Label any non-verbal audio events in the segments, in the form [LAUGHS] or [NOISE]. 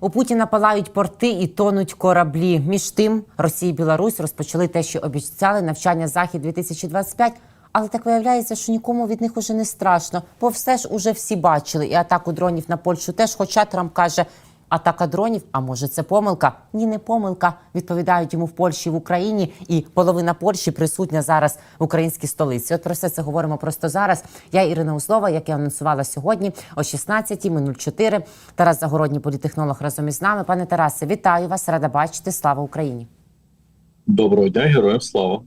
У Путіна палають порти і тонуть кораблі. Між тим, Росія і Білорусь розпочали те, що обіцяли навчання захід 2025 Але так виявляється, що нікому від них уже не страшно, бо все ж уже всі бачили. І атаку дронів на Польщу теж. Хоча Трамп каже, атака дронів, а може це помилка? Ні, не помилка. Відповідають йому в Польщі, в Україні, і половина Польщі присутня зараз в українській столиці. От про все це говоримо просто зараз. Я Ірина Услова, як я анонсувала сьогодні о 16.04. Тарас Загородній політехнолог разом із нами. Пане Тарасе, вітаю вас, рада бачити. Слава Україні. Доброго дня, героям слава.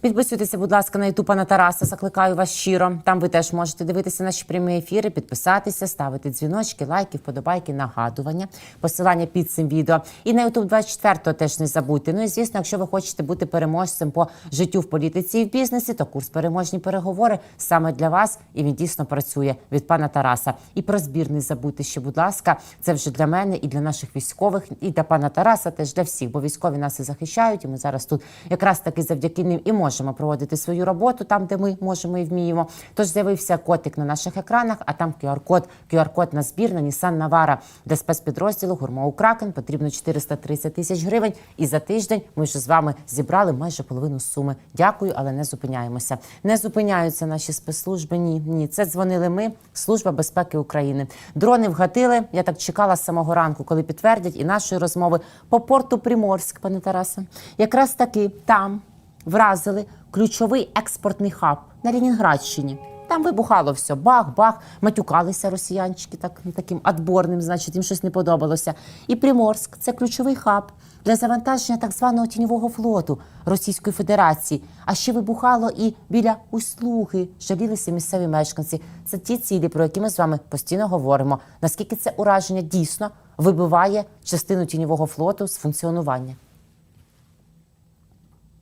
Підписуйтеся, будь ласка, на ютуб пана Тараса. Закликаю вас щиро. Там ви теж можете дивитися наші прямі ефіри, підписатися, ставити дзвіночки, лайки, вподобайки, нагадування, посилання під цим відео. І на ютуб 24 теж не забудьте. Ну і звісно, якщо ви хочете бути переможцем по життю в політиці і в бізнесі, то курс переможні переговори саме для вас. І він дійсно працює від пана Тараса. І про збір не забудьте ще, будь ласка, це вже для мене і для наших військових, і для пана Тараса, теж для всіх, бо військові нас і захищають. І ми зараз тут якраз таки завдяки ним і можемо проводити свою роботу там, де ми можемо і вміємо. Тож з'явився котик на наших екранах, а там QR-код, QR-код на збір на Nissan Navara для спецпідрозділу Гурмоу Кракен потрібно 430 тисяч гривень. І за тиждень ми вже з вами зібрали майже половину суми. Дякую, але не зупиняємося. Не зупиняються наші спецслужби. Ні, ні. Це дзвонили ми, Служба безпеки України. Дрони вгатили. Я так чекала з самого ранку, коли підтвердять і нашої розмови по порту Приморськ, пане Тарасе. Якраз таки там вразили ключовий експортний хаб на Лінінградщині. Там вибухало все, бах-бах, матюкалися росіянчики так, таким адборним, значить, їм щось не подобалося. І Приморськ це ключовий хаб для завантаження так званого тіньового флоту Російської Федерації. А ще вибухало і біля услуги. Жалілися місцеві мешканці. Це ті цілі, про які ми з вами постійно говоримо. Наскільки це ураження дійсно вибиває частину тіньового флоту з функціонування?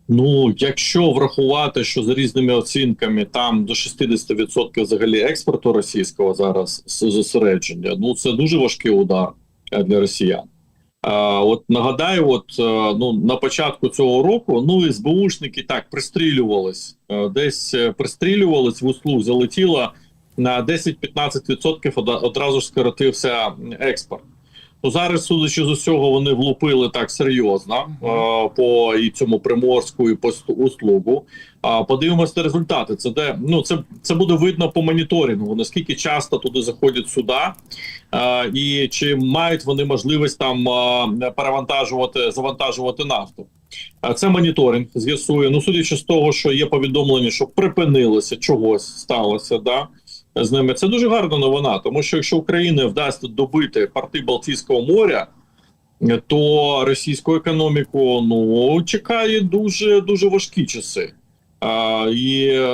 Ну, якщо врахувати, що за різними оцінками там до 60% взагалі експорту російського зараз зосередження, ну це дуже важкий удар е, для росіян. А, от нагадаю, от е, ну на початку цього року ну СБУшники так пристрілювались, е, десь пристрілювались в услуг, залетіло на 10-15% ода- одразу ж скоротився експорт. Ну зараз, судячи з усього, вони влупили так серйозно е, по і цьому приморську і по услугу. А подивимося на результати. Це де ну це, це буде видно по моніторингу. Наскільки часто туди заходять суда, е, і чи мають вони можливість там е, перевантажувати завантажувати нафту. А це моніторинг з'ясує. Ну, судячи з того, що є повідомлення, що припинилося чогось сталося, да з ними. Це дуже гарна новина, тому що якщо Україні вдасться добити порти Балтійського моря, то російську економіку ну чекає дуже дуже важкі часи. А, і е,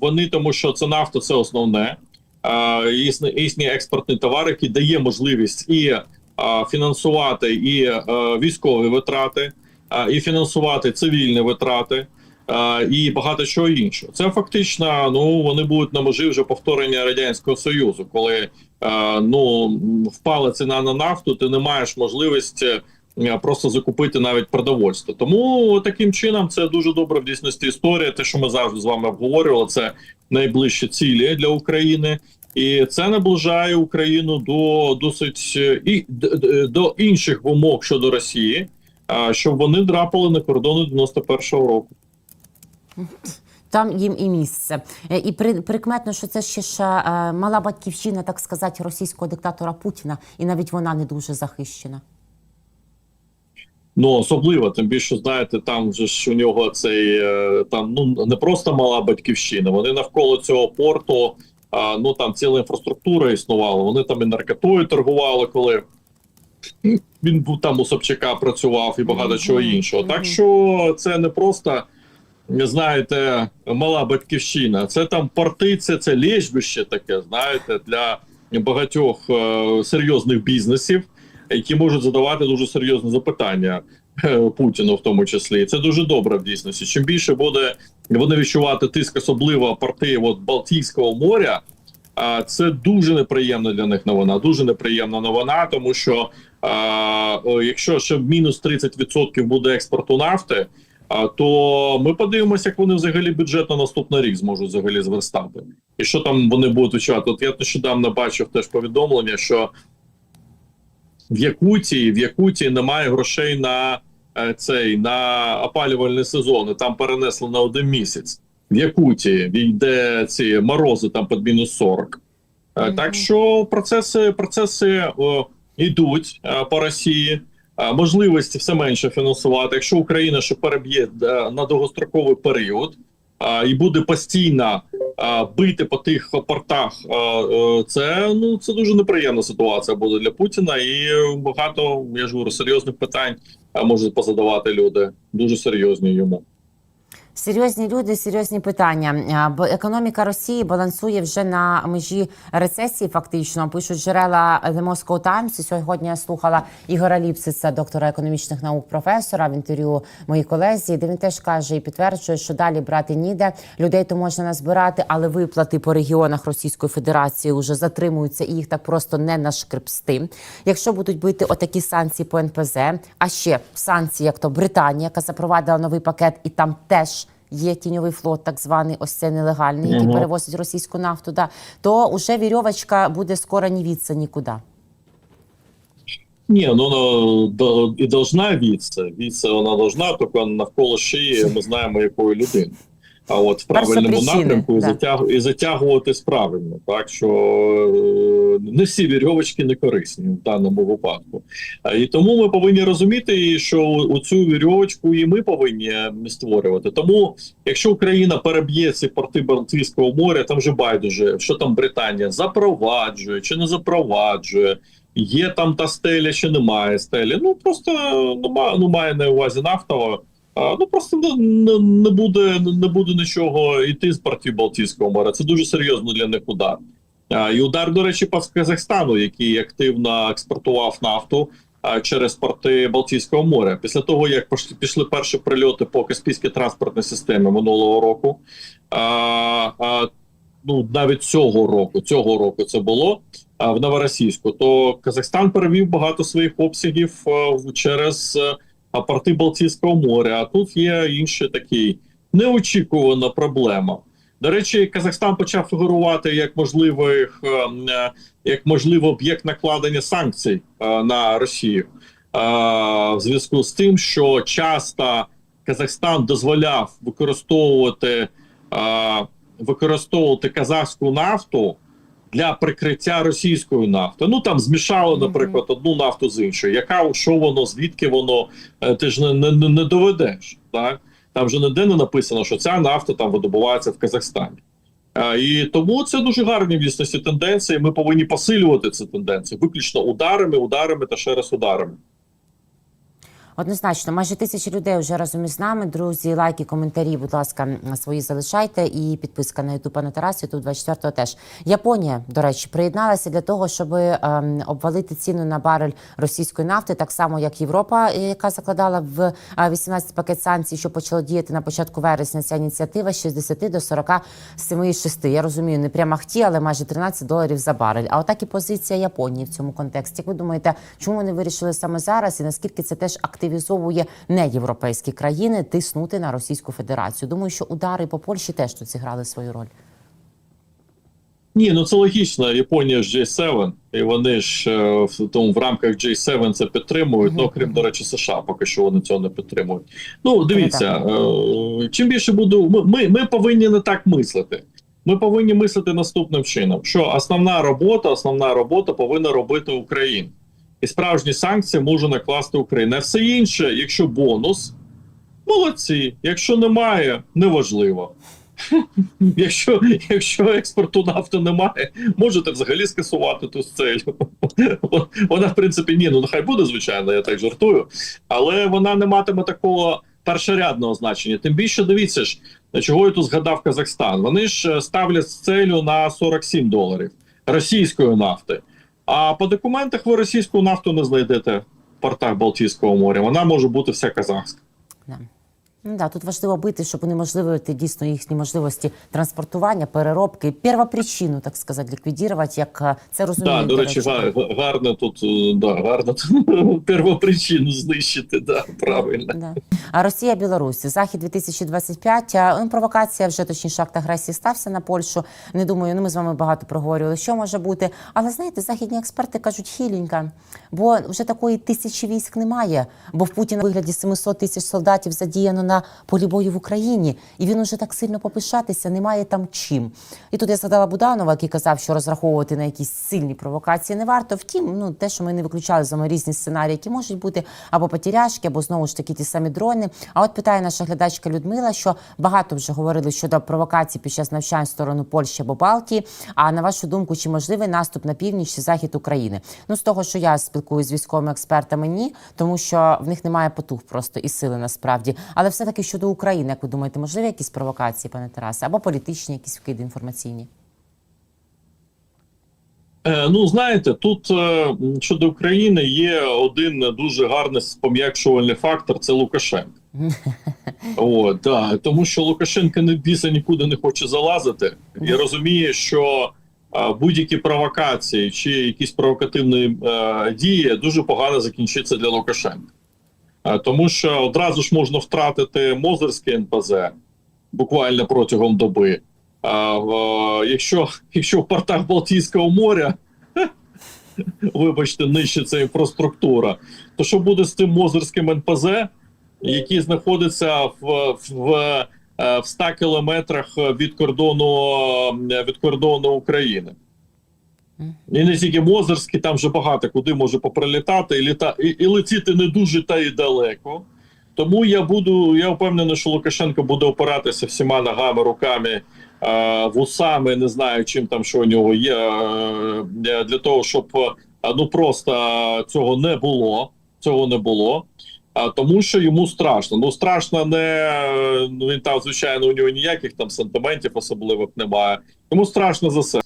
вони, тому що це нафта, це основне. А, їхні, їхні експортні товари, які дає можливість і а, фінансувати і е, військові витрати, а, і фінансувати цивільні витрати. І багато чого іншого. Це фактично ну вони будуть на межі вже повторення радянського союзу, коли ну впала ціна на нафту, ти не маєш можливості просто закупити навіть продовольство. Тому таким чином це дуже добра в дійсності історія. Те, що ми завжди з вами обговорювали, це найближчі цілі для України. І це наближає Україну до досить і до інших вимог щодо Росії, щоб вони драпали на кордони 91-го року. Там їм і місце. Е, І при, прикметно, що це ще ж е, мала батьківщина, так сказати, російського диктатора Путіна, і навіть вона не дуже захищена. Ну особливо, тим більше знаєте, там вже ж у нього цей е, там ну не просто мала батьківщина. Вони навколо цього порту. Ну там ціла інфраструктура існувала. Вони там і наркотою торгували, коли він був там у Собчака працював і багато чого іншого. Так що це не просто. Знаєте, мала батьківщина. Це там порти, це, лежбище таке, знаєте, для багатьох е, серйозних бізнесів, які можуть задавати дуже серйозні запитання е, Путіну, в тому числі. Це дуже добре в дійсності. Чим більше буде вони відчувати тиск, особливо порти от Балтійського моря. А це дуже неприємна для них новина. Дуже неприємна новина, тому що а, якщо ще мінус 30% буде експорту нафти, а, то ми подивимося, як вони взагалі бюджет на наступний рік зможуть взагалі зверстати. І що там вони будуть відчувати? От я нещодавно бачив теж повідомлення, що в Якутії, в Якутії немає грошей на е, цей на опалювальний сезон. і Там перенесли на один місяць. В Якутії йде ці морози там під мінус 40. Е, Мгм. Так що процеси, процеси о, йдуть е, по Росії. Е, Можливості все менше фінансувати. Якщо Україна ще переб'є е, на довгостроковий період е, і буде постійно бити по тих портах, це ну це дуже неприємна ситуація буде для Путіна. І багато я ж говорю, серйозних питань можуть позадавати люди. Дуже серйозні йому. Серйозні люди, серйозні питання. Бо економіка Росії балансує вже на межі рецесії. Фактично пишуть джерела The Moscow Times. Сьогодні я слухала Ігора Ліпсица, доктора економічних наук, професора в інтерв'ю моїй колезі, де він теж каже і підтверджує, що далі брати ніде. Людей то можна назбирати, але виплати по регіонах Російської Федерації вже затримуються і їх так просто не нашкребсти. Якщо будуть бити отакі санкції по НПЗ, а ще санкції, як то Британія, яка запровадила новий пакет, і там теж. Є тіньовий флот, так званий, ось це нелегальний, який Мгм. перевозить російську нафту. Да, то вже вірьовочка буде скоро ні віться нікуди. Ні, ну ну, до, і должна віться. Віться вона должна, тільки навколо шиї ми знаємо, якої людини. А от в правильному напрямку і, да. затяг, і затягуватись правильно. Так що е, не всі вірьовочки не корисні в даному випадку. І тому ми повинні розуміти, що у цю вірьовочку і ми повинні створювати. Тому, якщо Україна переб'є ці порти Балтійського моря, там вже байдуже, що там Британія запроваджує чи не запроваджує. Є там та стеля, чи немає стелі. Ну просто немає, ну має на увазі нафтова. Ну просто не, не, буде не буде нічого йти з портів Балтійського моря. Це дуже серйозно для них удар. І удар, до речі, по Казахстану, який активно експортував нафту через порти Балтійського моря. Після того, як пішли перші прильоти по Каспійській транспортній системі минулого року. Ну навіть цього року, цього року це було в Новоросійську, то Казахстан перевів багато своїх обсягів через порти Балтійського моря. А тут є інший такий неочікувана проблема. До речі, Казахстан почав фігурувати як можливих е, е, як можливий об'єкт накладення санкцій е, на Росію в зв'язку з тим, що часто Казахстан дозволяв використовувати використовувати казахську нафту для прикриття російської нафти. Ну там змішали, наприклад, одну нафту з іншою. Яка що воно, звідки воно е, ти ж не, не, не- доведеш. Так там же ніде не написано, що ця нафта там видобувається в Казахстані. І тому це дуже гарні в дійсності тенденції. Ми повинні посилювати ці тенденції, виключно ударами, ударами та ще раз ударами. Однозначно, майже тисячі людей вже разом із нами. Друзі, лайки, коментарі, будь ласка, свої залишайте. І підписка на Ютуб пане Тарасі, тут 24-го теж. Японія, до речі, приєдналася для того, щоб ем, обвалити ціну на барель російської нафти, так само як Європа, е, яка закладала в е, 18 пакет санкцій, що почало діяти на початку вересня. Ця ініціатива з 60 до 47,6. Я розумію, не прямо хті, але майже 13 доларів за барель. А отак і позиція Японії в цьому контексті. Як ви думаєте, чому вони вирішили саме зараз, і наскільки це теж активізовує неєвропейські країни тиснути на Російську Федерацію? Думаю, що удари по Польщі теж тут зіграли свою роль. Ні, ну це логічно. Японія ж J7, і вони ж е, в тому в рамках J7 це підтримують. Ну крім до речі, США поки що вони цього не підтримують. Ну дивіться, е, чим більше буду, ми, ми, ми повинні не так мислити. Ми повинні мислити наступним чином: що основна робота, основна робота повинна робити Україна. І справжні санкції може накласти Україна. Все інше, якщо бонус, молодці. Якщо немає, неважливо. [LAUGHS] Якщо, якщо експорту нафти немає, можете взагалі скасувати ту цель. [LAUGHS] Вона, в принципі, ні, ну нехай буде, звичайно, я так жартую, але вона не матиме такого першорядного значення. Тим більше дивіться ж, чого я тут згадав Казахстан. Вони ж е, ставлять целю на 47 доларів російської нафти. А по документах ви російську нафту не знайдете в портах Балтійського моря. Вона може бути вся казахська. Да. Ну тут важливо бити, щоб унеможливити дійсно їхні можливості транспортування, переробки, первопричину, так сказати, ліквідувати, як е, це розуміє. Так, до речі, га- га- гарно тут е, да, гарно [LAUGHS] первопричину знищити, да, правильно. Да. А Росія, Білорусь, захід 2025, а, ну, провокація вже точніше акт агресії стався на Польщу. Не думаю, ну ми з вами багато проговорювали, що може бути. Але знаєте, західні експерти кажуть хіленька, бо вже такої тисячі військ немає. Бо в Путіна вигляді 700 тисяч солдатів задіяно на полі бою в Україні, і він уже так сильно попишатися немає там чим. І тут я згадала Буданова, який казав, що розраховувати на якісь сильні провокації не варто. Втім, ну те, що ми не виключали з різні сценарії, які можуть бути або потеряшки, або знову ж таки ті самі дрони. А от питає наша глядачка Людмила, що багато вже говорили щодо провокацій під час навчань в сторону Польщі або Балтії. А на вашу думку, чи можливий наступ на північ чи захід України? Ну з того, що я спілкуюся з військовими експертами, ні, тому що в них немає потуг просто і сили насправді. Але все таки щодо України, як ви думаєте, можливі якісь провокації, пане Тарасе, або політичні якісь вкиди інформаційні? Е, Ну, знаєте, тут е, щодо України є один дуже гарний спом'якшувальний фактор це Лукашенко. [LAUGHS] О, да, тому що Лукашенко не біса нікуди не хоче залазити і розуміє, що е, будь-які провокації чи якісь провокативні е, дії дуже погано закінчаться для Лукашенка. Е, тому що одразу ж можна втратити Мозерське НПЗ буквально протягом доби. А, якщо, якщо в портах Балтійського моря, [LAUGHS] вибачте, нищиться інфраструктура, то що буде з цим Мозерським НПЗ, який знаходиться в, в, е, в 100 кілометрах від кордону, е, від кордону України? І не тільки Мозерський, там вже багато куди може поприлітати і, літа, і, і летіти не дуже та й далеко. Тому я буду, я впевнений, що Лукашенко буде опиратися всіма ногами, руками, е, вусами, не знаю, чим там що у нього є, е, для того, щоб е, ну просто цього не було. Цього не було. А тому, що йому страшно. Ну страшно не ну, він там, звичайно, у нього ніяких там сантиментів особливих немає. Йому страшно за це.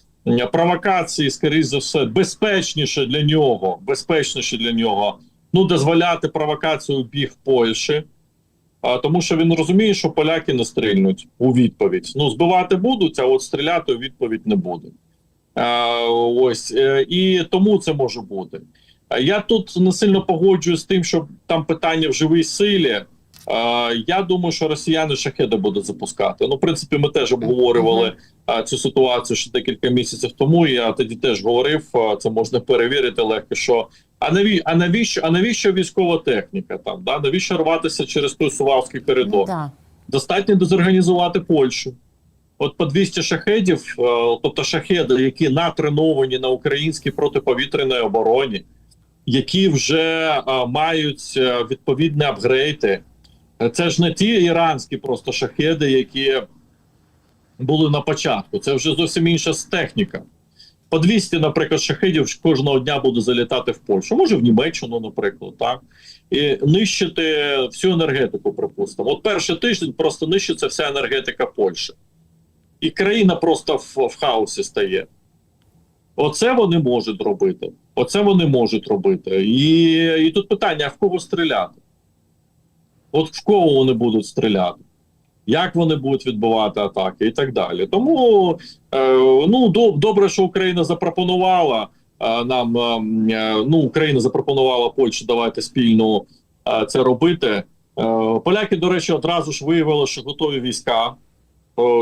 Провокації, скоріш за все, безпечніше для нього. Безпечніше для нього. Ну, дозволяти провокацію в бік Польщі. А, тому що він розуміє, що поляки не стрільнуть у відповідь. Ну, збивати будуть, а от стріляти у відповідь не буде. А, ось е, і тому це може бути. Я тут не сильно погоджуюсь з тим, що там питання в живій силі. Я думаю, що росіяни шахеди будуть запускати. Ну, в принципі, ми теж обговорювали цю ситуацію ще декілька місяців тому. Я тоді теж говорив, це можна перевірити легко. Що а наві, а навіщо, а навіщо військова техніка там? Да? Навіщо рватися через той Сувавський коридор? Ну, да. Достатньо дезорганізувати Польщу. От по 200 шахедів, е, тобто шахеди, які натреновані на українській протиповітряній обороні, які вже е, мають е, відповідні апгрейди. Е, Це ж не ті іранські просто шахеди, які були на початку. Це вже зовсім інша техніка. По 200, наприклад, шахедів кожного дня буде залітати в Польщу, може в Німеччину, наприклад, так і нищити всю енергетику, припустимо. От перший тиждень просто нищиться вся енергетика Польщі, і країна просто в, в хаосі стає. Оце вони можуть робити. Оце вони можуть робити. І, і тут питання: а в кого стріляти? От в кого вони будуть стріляти? Як вони будуть відбивати атаки і так далі. Тому е, ну до, добре, що Україна запропонувала е, нам. Е, ну, Україна запропонувала Польщі давайте спільно це робити. Поляки, до речі, одразу ж виявили, що готові війська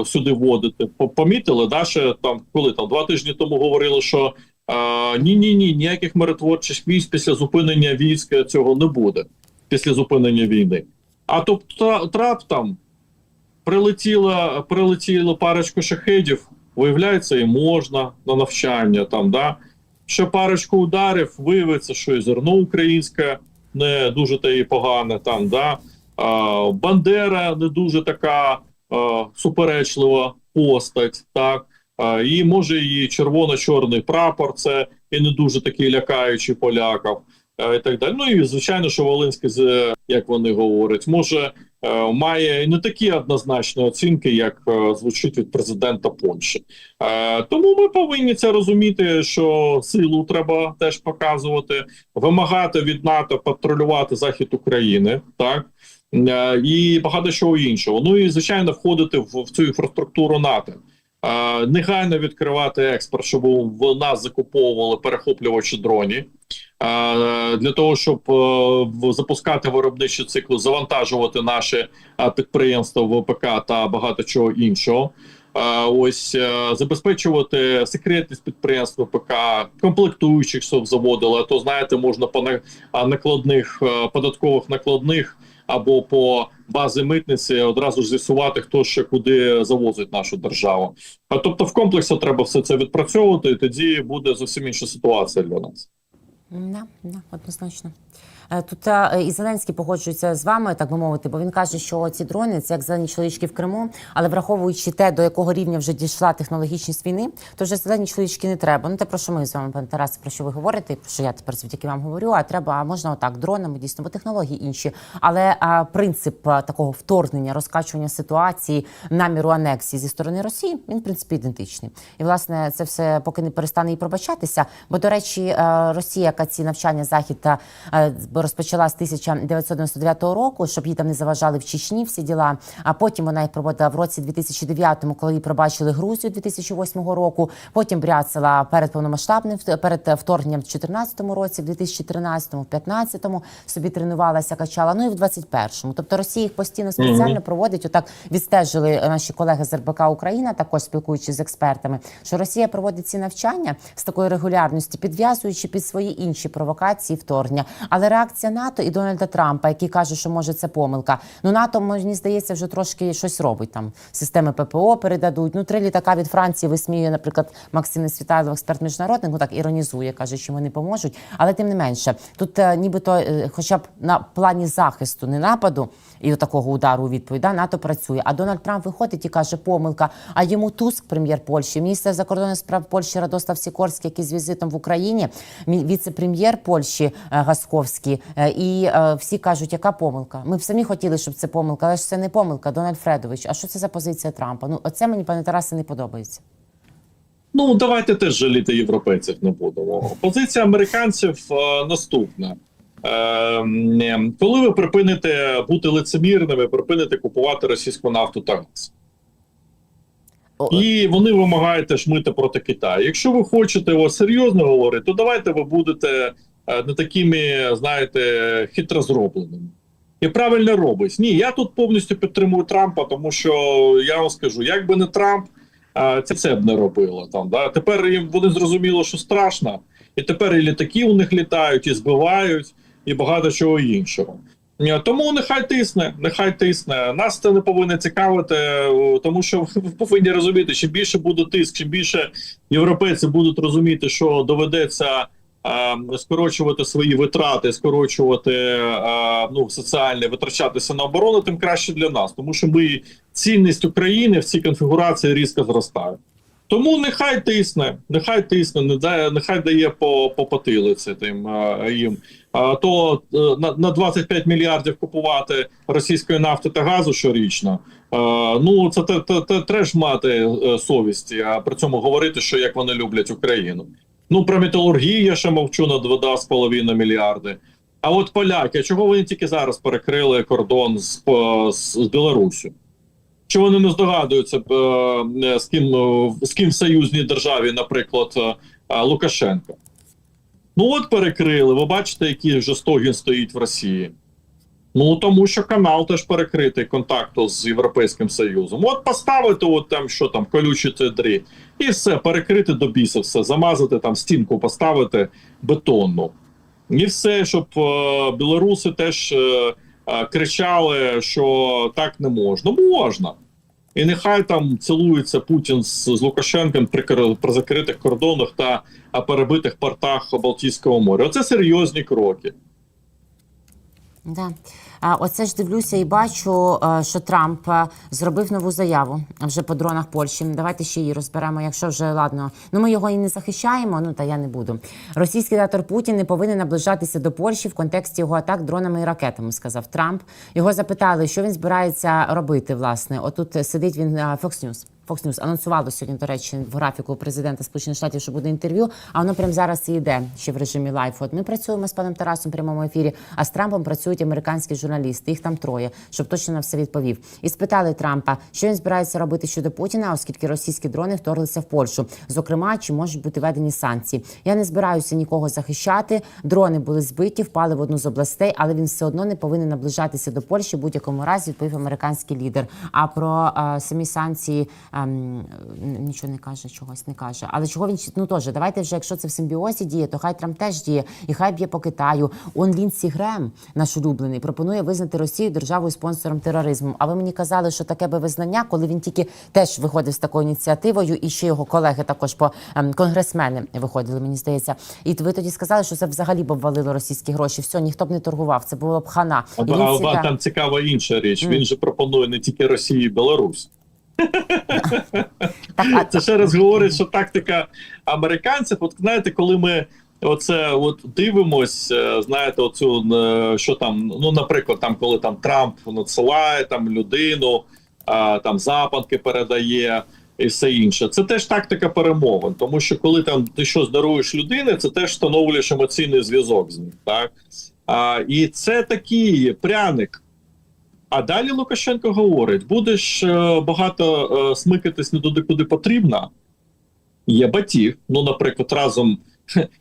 сюди вводити. Помітили, да, ще там коли там два тижні тому говорили, що ні, ні, ні, ніяких миротворчих військ після зупинення військ цього не буде після зупинення війни. А тобто трап там прилетіла, прилетіла парочку шахедів, виявляється, і можна на навчання там, да. Ще парочку ударів, виявиться, що і зерно українське не дуже та і погане там, да. А, Бандера не дуже така а, суперечлива постать, так. А, і може і червоно-чорний прапор, це і не дуже такий лякаючий поляків. е, І так далі. Ну і звичайно, що Волинське, як вони говорять, може має не такі однозначні оцінки, як е, звучить від президента Польщі. Е, Тому ми повинні це розуміти, що силу треба теж показувати, вимагати від НАТО патрулювати захід України, так Е, і багато чого іншого. Ну і звичайно, входити в, в цю інфраструктуру НАТО. Е, Негайно відкривати експорт, щоб в нас закуповували перехоплювачі дронів. Е, Для того щоб е, запускати виробничі цикли, завантажувати наші е, підприємства ВПК та багато чого іншого. Ось е, забезпечувати секретність підприємств ВПК, комплектуючих, щоб заводили. А то знаєте, можна по накладних податкових накладних або по базі митниці одразу ж з'ясувати, хто ще куди завозить нашу державу. А тобто, в комплексі треба все це відпрацьовувати, і тоді буде зовсім інша ситуація для нас. Да, да, однозначно. Е, Тут е, і Зеленський погоджується з вами, так би мовити, бо він каже, що ці дрони це як зелені чоловічки в Криму, але враховуючи те, до якого рівня вже дійшла технологічність війни, то вже зелені чоловічки не треба. Ну те про що ми з вами, пане Тарасе, про що ви говорите, про що я тепер завдяки вам говорю. А треба, а можна отак дронами дійсно, бо технології інші. Але а, принцип а, такого вторгнення, розкачування ситуації, наміру анексії зі сторони Росії, він в принципі ідентичний. І власне це все поки не перестане і пробачатися. Бо до речі, е, Росія, яка ці навчання захід та е, розпочала з 1999 року, щоб їй там не заважали в Чечні всі діла. А потім вона їх проводила в році 2009, коли їй пробачили Грузію 2008 року. Потім бряцала перед повномасштабним перед вторгненням в 2014 році, в 2013, в 2015 собі тренувалася, качала. Ну і в 21-му. Тобто Росія їх постійно спеціально проводить. Отак відстежили наші колеги з РБК Україна, також спілкуючись з експертами, що Росія проводить ці навчання з такою регулярністю, підв'язуючи під свої інші провокації вторгнення. Але реакція НАТО і Дональда Трампа, який каже, що може це помилка. Ну НАТО мені здається, вже трошки щось робить там. Системи ППО передадуть. Ну три літака від Франції висміює, наприклад, Максим Світайлов, експерт міжнародний, ну так іронізує, каже, що вони поможуть. Але тим не менше, тут е, нібито, е, хоча б на плані захисту, не нападу і такого удару у відповідь, да, НАТО працює. А Дональд Трамп виходить і каже, помилка. А йому Туск, прем'єр Польщі, міністр закордонних справ Польщі Радослав Сікорський, який з візитом в Україні, віце-прем'єр Польщі е, Гасковський. Е, І е, всі кажуть, яка помилка. Ми б самі хотіли, щоб це помилка, але ж це не помилка. Дональд Фредович. А що це за позиція Трампа? Ну, оце мені, пане Тарасе, не подобається. Ну давайте теж жаліти європейців не будемо. Позиція американців наступна. Е, коли ви припините бути лицемірними, припините купувати російську нафту та газ. І вони вимагають теж мити проти Китаю. Якщо ви хочете о, серйозно говорити, то давайте ви будете е, не такими, знаєте, хитро зробленими. І правильно робить. Ні, я тут повністю підтримую Трампа, тому що я вам скажу, як би не Трамп, е, це це б не робило там. Да? Тепер їм вони зрозуміло, що страшно, і тепер і літаки у них літають, і збивають, і багато чого іншого. Тому нехай тисне, нехай тисне. Нас це не повинно цікавити, тому що ви [LAUGHS] повинні розуміти, чим більше буде тиск, чим більше європейці будуть розуміти, що доведеться е, скорочувати свої витрати, скорочувати е, ну соціальне, витрачатися на оборону, тим краще для нас, тому що ми цінність України в цій конфігурації різко зростає. Тому нехай тисне, нехай тисне, не дає, нехай дає по, по потилиці тим їм. То е, на, на 25 мільярдів купувати російської нафти та газу щорічно. Е, ну це те, те, те, треш мати е, совісті, а при цьому говорити, що як вони люблять Україну. Ну про металургію я ще мовчу на 2,5 мільярди. А от поляки, чого вони тільки зараз перекрили кордон з, з, з Білоруссю? Чи вони не здогадуються, з ким з ким в союзній державі, наприклад, Лукашенко? Ну от перекрили. Ви бачите, який вже стогін стоїть в Росії. Ну тому що канал теж перекритий контакту з Європейським Союзом. От поставити, от там що там, колючі дрі, і все, перекрити до біса, все, замазати там стінку, поставити бетонну. І все, щоб е, білоруси теж е, е, кричали, що так не можна. Можна. І нехай там цілується Путін з, з Лукашенком при, при закритих кордонах та перебитих портах Балтійського моря. Оце серйозні кроки. Да. А, оце ж дивлюся і бачу, е, що Трамп е, зробив нову заяву вже по дронах Польщі. Давайте ще її розберемо, якщо вже ладно. Ну ми його і не захищаємо. Ну та я не буду. Російський диктатор Путін не повинен наближатися до Польщі в контексті його атак дронами і ракетами. Сказав Трамп. Його запитали, що він збирається робити. Власне, отут сидить він е, Fox News. Fox News анонсувало сьогодні, до речі, в графіку президента Сполучених Штатів, що буде інтерв'ю. А воно прямо зараз і йде ще в режимі лайф. От ми працюємо з паном Тарасом в прямому ефірі, а з Трампом працюють американські журналісти. Їх там троє, щоб точно на все відповів. І спитали Трампа, що він збирається робити щодо Путіна, оскільки російські дрони вторглися в Польщу. Зокрема, чи можуть бути введені санкції. Я не збираюся нікого захищати. Дрони були збиті, впали в одну з областей, але він все одно не повинен наближатися до Польщі в будь-якому разі, відповів американський лідер. А про е, самі санкції ем, нічого не каже, чогось не каже. Але чого він ну теж, давайте вже, якщо це в симбіозі діє, то хай Трамп теж діє, і хай б'є по Китаю. Он Лінсі Грем, наш улюблений, пропонує визнати Росію державою спонсором тероризму. А ви мені казали, що таке би визнання, коли він тільки теж виходив з такою ініціативою, і ще його колеги також по ем, конгресмени виходили, мені здається. І ви тоді сказали, що це взагалі б обвалило російські гроші. Все, ніхто б не торгував. Це було б хана. А, а, а там цікава інша річ. Мгм. Він же пропонує не тільки Росію і Білорусь. Це ще раз говорить, що тактика американців. От знаєте, коли ми оце от дивимось, е, знаєте, оцю е, що там, ну наприклад, там коли там Трамп надсилає там людину, а, там западки передає. І все інше, це теж тактика перемовин, тому що коли там ти щось даруєш людини, це теж встановлюєш емоційний зв'язок з ним. Так а, і це такий пряник. А далі Лукашенко говорить: будеш е, багато е, смикатись не туди, куди потрібно. Є батіг. Ну, наприклад, разом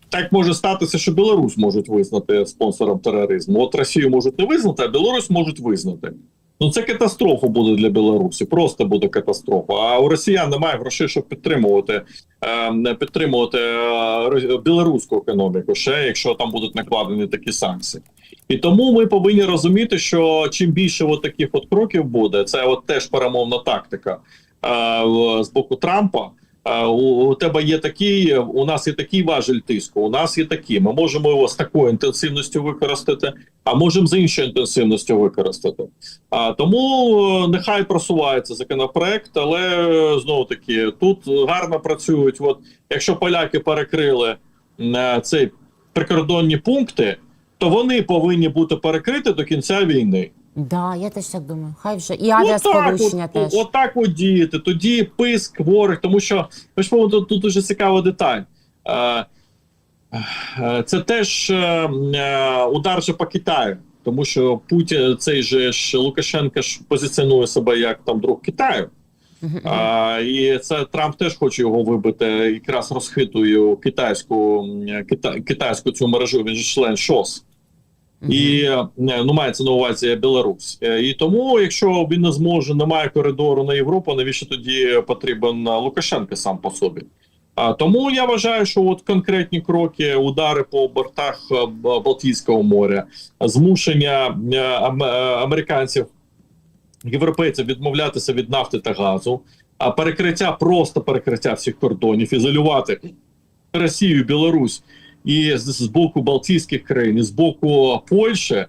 так може статися, що Білорусь можуть визнати спонсором тероризму. От Росію можуть не визнати, а Білорусь можуть визнати. Ну це катастрофа буде для Білорусі. Просто буде катастрофа. А у росіян немає грошей, щоб підтримувати е, підтримувати е, білоруську економіку, ще якщо там будуть накладені такі санкції. І тому ми повинні розуміти, що чим більше от таких от кроків буде, це от теж перемовна тактика е, з боку Трампа. У, тебе є такий, у нас є такий важель тиску. У нас є такий. Ми можемо його з такою інтенсивністю використати, а можемо з іншою інтенсивністю використати. А тому е, нехай просувається законопроект, але знову таки тут гарно працюють. От якщо поляки перекрили е, цей прикордонні пункти, то вони повинні бути перекриті до кінця війни. Да, я теж так думаю. Хай вже і авіасполучення теж. Отак от діяти. Тоді писк ворог, тому що ви ж помните, тут, тут дуже цікава деталь. Е, е, це теж е, е, удар же по Китаю, тому що Путін цей же ж Лукашенко ж позиціонує себе як там друг Китаю. А, і це Трамп теж хоче його вибити, якраз розхитує китайську кита, китайську цю мережу. Він же член ШОС. І е, ну мається на увазі Білорусь. Е, І тому, якщо він не зможе, немає коридору на Європу, навіщо тоді потрібен е, Лукашенко сам по собі? А тому я вважаю, що от конкретні кроки, удари по бортах Балтійського моря, змушення ам- американців, європейців відмовлятися від нафти та газу, а перекриття, просто перекриття всіх кордонів, ізолювати Росію, Білорусь і з, з боку Балтійських країн, і з боку Польщі.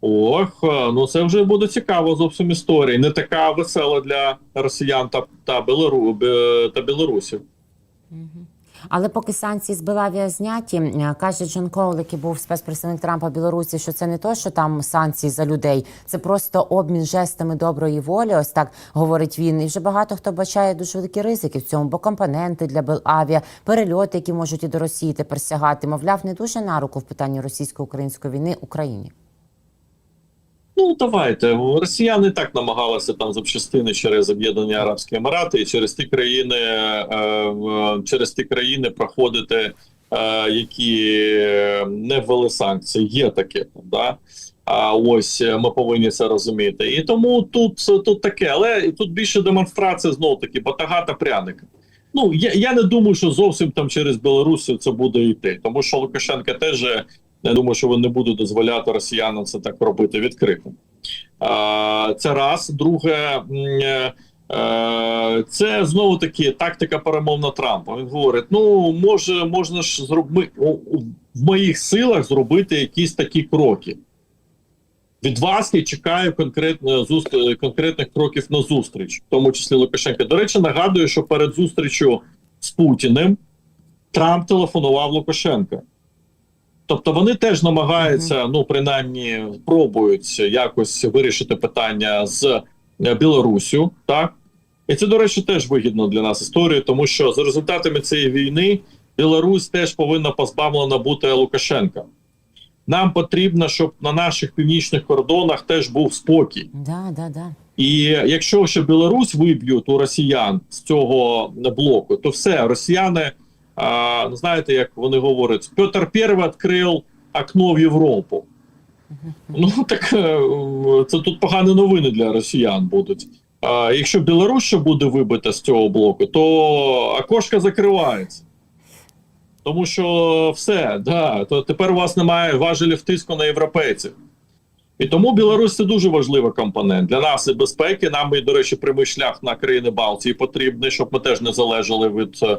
Ох, е, ну це вже буде цікаво зовсім історія. Не така весела для росіян та, та, Білору, та білорусів. Але поки санкції з Белавія зняті, е, каже Джон Коул, який був спецпредставник Трампа Білорусі, що це не то, що там санкції за людей, це просто обмін жестами доброї волі. Ось так говорить він. І вже багато хто бачає дуже великі ризики в цьому, бо компоненти для Белавія, перельоти, які можуть і до Росії тепер сягати, мовляв, не дуже на руку в питанні російсько-української війни Україні. Ну давайте росіяни так намагалися там запчастини через об'єднані Арабські Емірати і через ті країни, е, через ті країни проходити, е, які не ввели санкції. Є таке да. А ось е, ми повинні це розуміти. І тому тут, тут таке, але тут більше демонстрація знову таки батага та пряника. Ну я, я не думаю, що зовсім там через Білорусі це буде йти, тому що Лукашенко теж я думаю, що він не буде дозволяти росіянам це так робити відкрито. Це раз. Друге, е, е, це знову таки тактика перемовна Трампа. Він говорить: ну може, можна ж зробити в моїх силах зробити якісь такі кроки. від вас і чекаю конкретно зустр... конкретних кроків на зустріч, в тому числі Лукашенка. До речі, нагадую, що перед зустрічю з Путіним Трамп телефонував Лукашенка. Тобто вони теж намагаються, ну принаймні, пробують якось вирішити питання з е, Білорусю, так і це, до речі, теж вигідно для нас історія, тому що за результатами цієї війни Білорусь теж повинна позбавлена бути Лукашенка. Нам потрібно, щоб на наших північних кордонах теж був спокій. Да, да, да. І якщо ще Білорусь виб'ють у росіян з цього блоку, то все росіяни, а, ну, знаєте, як вони говорять, Петр І відкрив окно в Європу. Ну [LAUGHS] так е, це тут погані новини для росіян будуть. А якщо Білорусь ще буде вибита з цього блоку, то окошко закривається. Тому що все, да, то тепер у вас немає важелів тиску на європейців. І тому Білорусь це дуже важливий компонент для нас і безпеки. Нам і, до речі, прямий шлях на країни Балтії потрібний, щоб ми теж не залежали від е,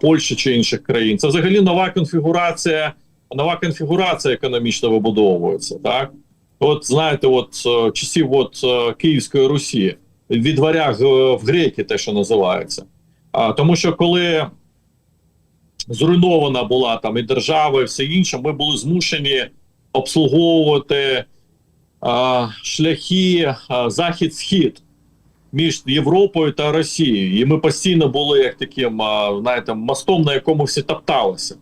Польщі чи інших країн. Це взагалі нова конфігурація, нова конфігурація економічно вибудовується. Так, от знаєте, от е, часів от е, Київської Русі від варяг в греки, те, що називається. А тому, що коли зруйнована була там і держава, і все інше, ми були змушені обслуговувати а, шляхи а, захід-схід між Європою та Росією. І ми постійно були як таким знаєте, мостом, на якому всі топталися.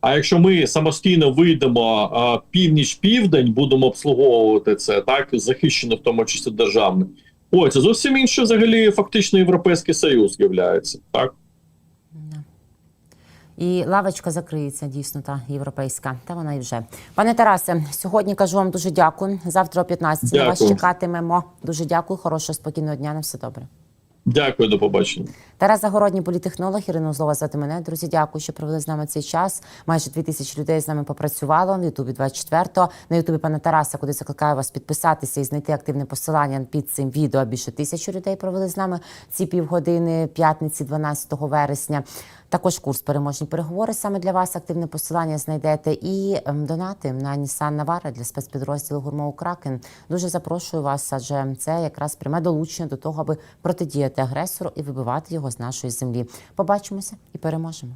А якщо ми самостійно вийдемо північ-південь, будемо обслуговувати це, так захищено в тому числі державне. Ой, це зовсім інше взагалі фактично Європейський Союз являється Так. І лавочка закриється дійсно та європейська. Та вона і вже. Пане Тарасе, сьогодні кажу вам дуже дякую. Завтра о 15 на вас чекатимемо. Дуже дякую. Хорошого спокійного дня. На все добре. Дякую, до побачення. Тарас Загородній політехнолог, Ірина Узлова звати мене. Друзі, дякую, що провели з нами цей час. Майже дві тисячі людей з нами попрацювало в Ютубі 24-го. На Ютубі пана Тараса, куди закликаю вас підписатися і знайти активне посилання під цим відео. Більше тисячі людей провели з нами ці півгодини п'ятниці, 12 вересня. Також курс переможні переговори саме для вас. Активне посилання знайдете і ем, донати на Нісан Навара для спецпідрозділу Гурмоу Кракен. Дуже запрошую вас, адже це якраз пряме долучення до того, аби протидіяти агресору і вибивати його з нашої землі. Побачимося і переможемо.